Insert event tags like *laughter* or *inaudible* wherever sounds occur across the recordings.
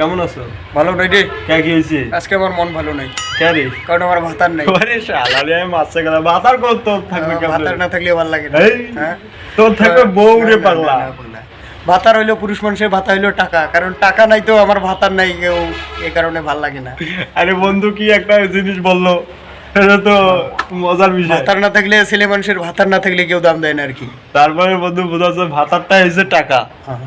কেমন আছো? ভালো নাই রে। কে কি হয়েছে? আজকে আমার মন ভালো নাই। কে রে? কারণ আমার ভাতার নাই। আরে শালা রে আমি মারছে গেলাম। ভাতার তোর থাকবে কেমন? ভাতার না থাকলে ভালো লাগে না। হ্যাঁ? তোর থাকবে বউ রে পাগলা। হইল পুরুষ মানুষের ভাতা হইল টাকা। কারণ টাকা নাই তো আমার ভাতার নাই কেউ। এই কারণে ভালো লাগে না। আরে বন্ধু কি একটা জিনিস বলল? এটা তো মজার বিষয়। ভাতার না থাকলে ছেলে মানুষের ভাতার না থাকলে কেউ দাম দেয় না আর কি। তারপরে বন্ধু বোঝাচ্ছে ভাতারটা হয়েছে টাকা। হ্যাঁ,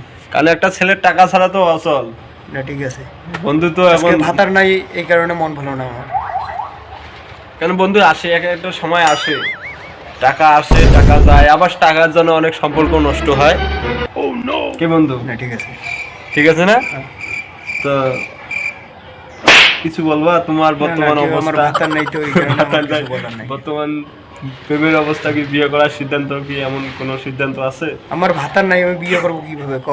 একটা ছেলের টাকা ছাড়া তো অচল। না ঠিক আছে। বন্ধু তো এখন ভাতার নাই এই কারণে মন ভালো না আমার। কেন বন্ধু আসে এক একটা সময় আসে। টাকা আসে টাকা যায় আবার টাকার জন্য অনেক সম্পর্ক নষ্ট হয়। কি বন্ধু? না ঠিক আছে। ঠিক আছে না? হ্যাঁ। তো কিছু বলবা? তোমার বর্তমান অবস্থা। *laughs* বর্তমান প্রেমের অবস্থা কি বিয়ে করার সিদ্ধান্ত কি এমন কোনো সিদ্ধান্ত আছে? আমার ভাতার নাই আমি বিয়ে করব কীভাবে ক?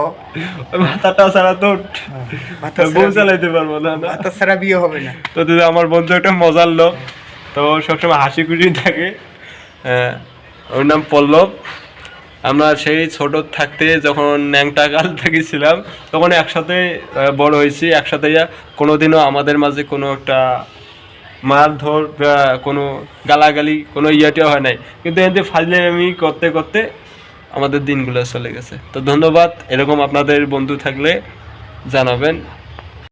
ভাতাটা ছাড়া তো ভাতার বউ চালাইতে পারব না ভাতার ছাড়া বিয়ে হবে না। তো দিদি আমার বন্ধু একটা মজার লোক। তো সবসময় হাসি খুশি থাকে। আহ, ওর নাম পল্লব। আমরা সেই ছোট থাকতে যখন ন্যাংটা কাল থেকেছিলাম, তখন একসাথে বড় হয়েছি। একসাথে কোনোদিনও আমাদের মাঝে কোনো একটা মারধর বা কোনো গালাগালি, কোনো ইয়েটিও হয় নাই। কিন্তু এতে আমি করতে করতে আমাদের দিনগুলো চলে গেছে। তো ধন্যবাদ। এরকম আপনাদের বন্ধু থাকলে জানাবেন।